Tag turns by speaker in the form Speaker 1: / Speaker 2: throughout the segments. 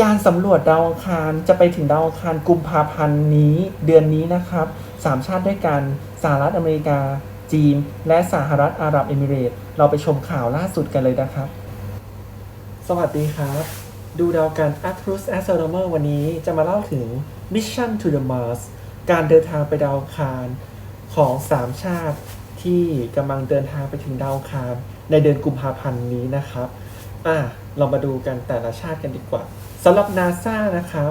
Speaker 1: ยานสำรวจดาวอังคารจะไปถึงดาวอังคารกุมภาพันธ์นี้เดือนนี้นะครับสามชาติด้วยกันสหรัฐอเมริกา จีน และสหรัฐอาหรับเอมิเรตส์เราไปชมข่าวล่าสุดกันเลยนะครับ สวัสดีครับ ดูดาวกัน a t r u s Astronomer วันนี้จะมาเล่าถึง Mission to the Mars การเดินทางไปดาวอังคารของ3ชาติที่กำลังเดินทางไปถึงดาวอังคารในเดือนกุมภาพันธ์นี้นะครับ อะเรามาดูกันแต่ละชาติกันดีกว่าสำหรับ NASA นะครับ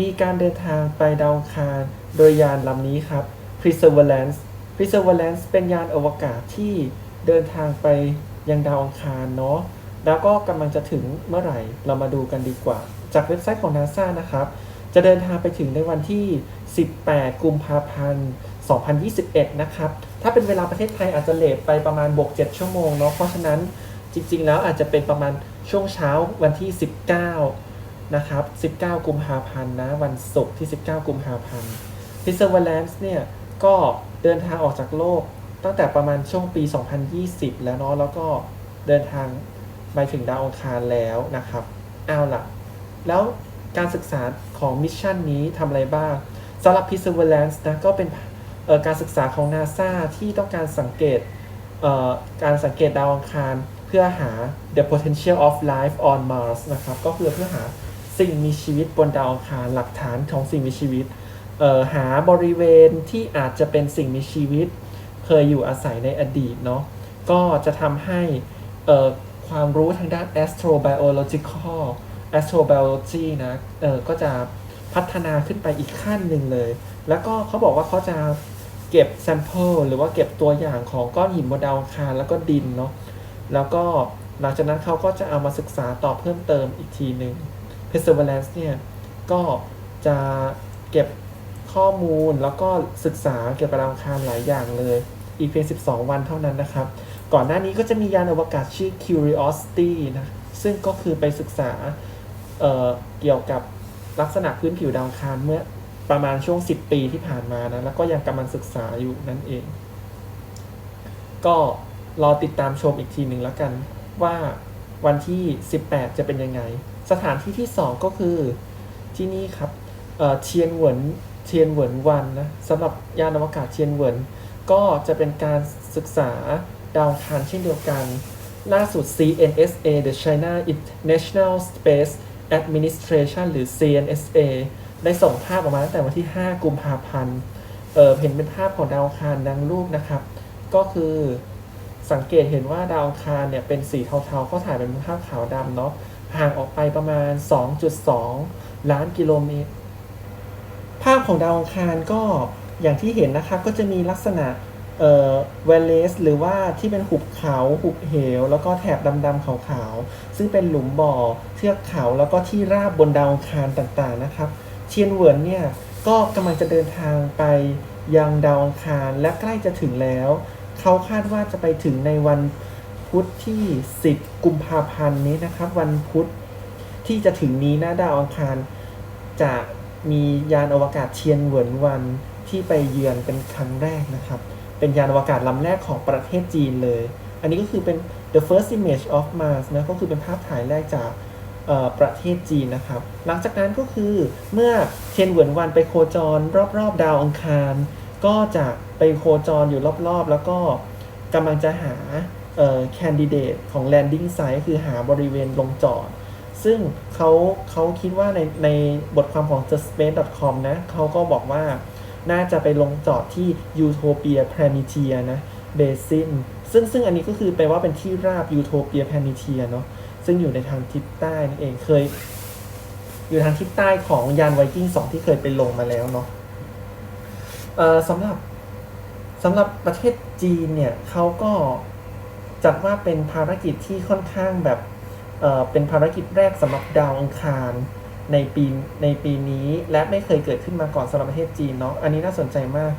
Speaker 1: มีการเดินทางไปดาวคารโดยยานลำนี้ครับ Perseverance Perseverance เป็นยานอวกาศที่เดินทางไปยังดาวอังคารเนาะแล้วก็กำลังจะถึงเมื่อไหร่เรามาดูกันดีกว่า จากเว็บไซต์ของ NASA นะครับ จะเดินทางไปถึงในวันที่ 18 กุมภาพันธ์ 2021 นะครับ ถ้าเป็นเวลาประเทศไทยอาจจะเลทไปประมาณบวก 7 ชั่วโมงเนาะเพราะฉะนั้นจริง ๆ แล้วอาจจะเป็นประมาณ ช่วงเช้าวันที่ 19 นะครับ 19 กุมภาพันธ์นะ วันศุกร์ที่ 19 กุมภาพันธ์ Perseverance เนี่ย ก็เดินทางออกจากโลกตั้งแต่ประมาณช่วงปี 2020 แล้วเนาะ แล้วก็เดินทางไปถึงดาวอังคารแล้วนะครับเอาล่ะ แล้วการศึกษาของมิชชั่นนี้ทำอะไรบ้างสำหรับ Perseverance นะ ก็เป็นการศึกษาของ NASA ที่ต้องการสังเกตการสังเกตดาวอังคาร พื่อหา the potential of life on Mars นะครับก็คือเพื่อหาสิ่งมีชีวิตบนดาวอังคารหลักฐานของสิ่งมีชีวิตหาบริเวณที่อาจจะเป็นสิ่งมีชีวิต เคยอยู่อาศัยในอดีตเนาะก็จะทำให้ความรู้ทางด้าน astrobiological astrobiology นะก็จะพัฒนาขึ้นไปอีกขั้นหนึ่งเลย แล้วก็เขาบอกว่าเขาจะเก็บ sample หรือว่าเก็บตัวอย่างของก้อนหินบนดาวอังคารแล้วก็ดินเนาะ แล้วก็หลังจากนั้นเขาก็จะเอามาศึกษาต่อเพิ่มเติมอีกทีหนึ่ง Perseverance เนี่ยก็จะเก็บข้อมูลแล้วก็ศึกษาเกี่ยวกับดาวอังคารหลายอย่างเลย อีกเพียง 12 วันเท่านั้นนะครับ ก่อนหน้านี้ก็จะมียานอวกาศชื่อ Curiosity นะ ซึ่งก็คือไปศึกษาเเกี่ยวกับลักษณะพื้นผิวดาวอังคารเมื่อประมาณช่วง 10 ปีที่ผ่านมานะ แล้วก็ยังกำลังศึกษาอยู่นั่นเอง ก็ รอติดตามชมอีกทีหนึ่งแล้วกัน ว่าวันที่ 18 จะเป็นยังไง สถานที่ที่ 2 ก็คือที่นี่ครับเอ่อเทียนเหวินเทียนเหวินวันนะสำหรับยานอวกาศเทียนเหวินก็จะเป็นการศึกษาดาวคารเช่นเดียวกัน ล่าสุด CNSA The China International Space Administration หรือ CNSA ได้ส่งภาพออกมาตั้งแต่วันที่ 5 กุมภาพันธ์เเห็นเป็นภาพของดาวคารดังรูปนะครับ ก็คือ สังเกตเห็นว่าดาวองคารเนี่ยเป็นสีเทาๆเขาถ่ายเป็นภาพขาวดำเนาะห่างออกไปประมาณ 2.2 ล้านกิโลเมตร ภาพของดาวอังคารก็อย่างที่เห็นนะครับก็จะมีลักษณะเอ่อเวลเลสหรือว่าที่เป็นหุบเขาหุบเหว แล้วก็แถบดำๆขาวๆ ซึ่งเป็นหลุมบ่อเทือกเขาแล้วก็ที่ราบบนดาวอังคารต่างๆนะครับ เชียนเหวินเนี่ยก็กำลังจะเดินทางไปยังดาวอังคารและใกล้จะถึงแล้ว เขาคาดว่าจะไปถึงในวันพุธที่ 10 กุมภาพันธ์นี้นะครับ วันพุธที่จะถึงนี้นะดาวอังคาร จะมียานอวกาศเชียนเหวินวันที่ไปเยือนเป็นครั้งแรกนะครับ เป็นยานอวกาศลำแรกของประเทศจีนเลย อันนี้ก็คือเป็น the first image of Mars นะก็คือเป็นภาพถ่ายแรกจากประเทศจีนนะครับ หลังจากนั้นก็คือเมื่อเทียนเหวินวันไปโคจรรอบๆ ดาวอังคาร ก็จะ ไปโคจรอยู่รอบๆ แล้วก็กำลังจะหาเอ่อ candidate ของ landing site คือหาบริเวณลงจอด ซึ่งเขาเขาคิดว่าในในบทความของ justspace.com นะเขาก็บอกว่าน่าจะไปลงจอดที่ Utopia Planitia นะ Basin ซึ่งซึ่งอันนี้ก็คือแปลว่าเป็นที่ราบ Utopia Planitia เนาะซึ่งอยู่ในทางทิศใต้นั่นเองเคย อยู่ทางทิศใต้ของยานไวกิ้ง2ที่เคยไปลงมาแล้วเนาะสำหรับ สำหรับประเทศจีนเนี่ยเขาก็จัดว่าเป็นภารกิจที่ค่อนข้างแบบเออเป็นภารกิจแรกสำหรับดาวอังคารในปีในปีนี้และไม่เคยเกิดขึ้นมาก่อนสำหรับประเทศจีนเนาะอันนี้น่าสนใจมาก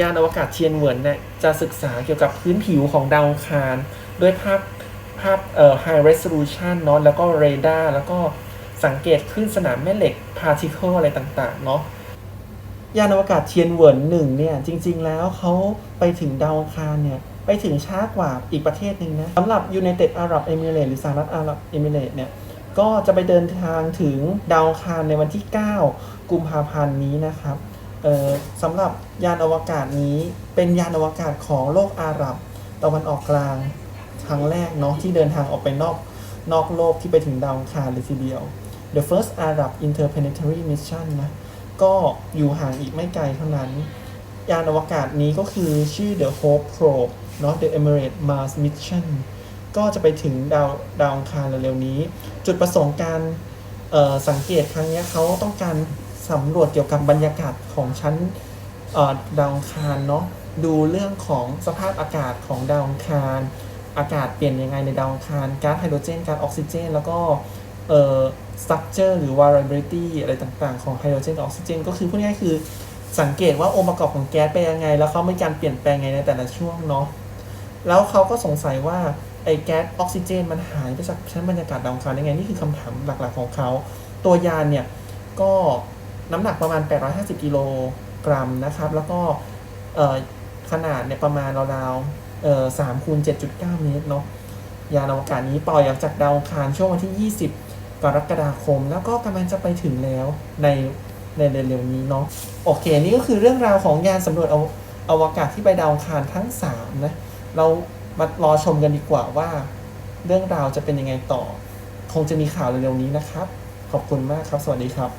Speaker 1: ยานอวกาศเทียนเหวินเนี่ยจะศึกษาเกี่ยวกับพื้นผิวของดาวอังคารด้วยภาพภาพเอ่อ high resolution เนาะแล้วก็เรดาร์แล้วก็สังเกตคลื่นสนามแม่เหล็ก particle อะไรต่างๆ เนาะ ยานอวกาศเทียนเหวินหนึ่งเนี่ยจริง ๆ แล้วเขาไปถึงดาวอังคารเนี่ยไปถึงช้ากว่าอีกประเทศหนึ่งนะสำหรับ United Arab Emirates หรือสหรัฐอาหรับเอมิเรตเนี่ยก็จะไปเดินทางถึงดาวอังคารในวันที่ 9 กุมภาพันธ์นี้นะครับสำหรับยานอวกาศนี้เป็นยานอวกาศของโลกอาหรับตะวันออกกลางครั้งแรกเนาะที่เดินทางออกไปนอกนอกโลกที่ไปถึงดาวอังคารเลยทีเดียว The first Arab Interplanetary Mission นะ ก็อยู่ห่างอีกไม่ไกลเท่านั้น ยานอวกาศนี้ก็คือชื่อ The Hope Probe เนาะ The Emirates Mars Mission ก็จะไปถึงดาวดาวอังคารเร็วๆนี้ จุดประสงค์การสังเกตครั้งนี้เขาต้องการสำรวจเกี่ยวกับบรรยากาศของชั้นดาวอังคารเนาะดูเรื่องของสภาพอากาศของดาวอังคาร อากาศเปลี่ยนยังไงในดาวอังคารก๊าซไฮโดรเจนก๊าซออกซิเจน แล้วก็ เอ่อ structure หรือ variability อะไรต่างๆ ของไฮโดรเจนกับออกซิเจนก็คือพูดง่ายๆคือสังเกตว่าองค์ประกอบของแก๊สเป็นยังไง แล้วเขามีการเปลี่ยนแปลงไงในแต่ละช่วงเนาะแล้วเขาก็สงสัยว่าไอ้แก๊สออกซิเจน มันหายไปจากชั้นบรรยากาศดาวอังคารได้ไง นี่คือคำถามหลักๆของเขา ตัวยานเนี่ย ก็น้ำหนักประมาณ 850 กิโลกรัมนะครับ แล้วก็เอ่อขนาดเนี่ยประมาณราวๆเอ่อ3คูณ7.9 เมตรเนาะยานอวกาศนี้ปล่อยออกจากดาวอังคารช่วงวันที่ 20 กรกฎาคมแล้วก็กำลังจะไปถึงแล้วในในเร็วๆนี้เนาะโอเค นี่ก็คือเรื่องราวของยานสำรวจอวอวกาศที่ไปดาวคารทั้ง3นะเรามารอชมกันดีกว่าว่า เรื่องราวจะเป็นยังไงต่อ คงจะมีข่าวเร็วๆนี้นะครับ ขอบคุณมากครับ สวัสดีครับ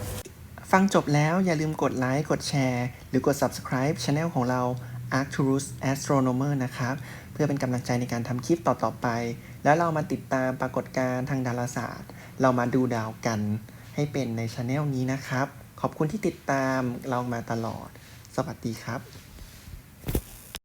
Speaker 1: ฟังจบแล้วอย่าลืมกดไลค์กดแชร์ หรือกด subscribe Channel ของเรา Arcturus Astronomer นะครับ เพื่อเป็นกำลังใจในการทำคลิปต่อๆไป แล้วเรามาติดตามปรากฏการณ์ทางดาราศาสตร์ เรามาดูดาวกันให้เป็นในช anel นี้นะครับ ขอบคุณที่ติดตามเรามาตลอด สวัสดีครับ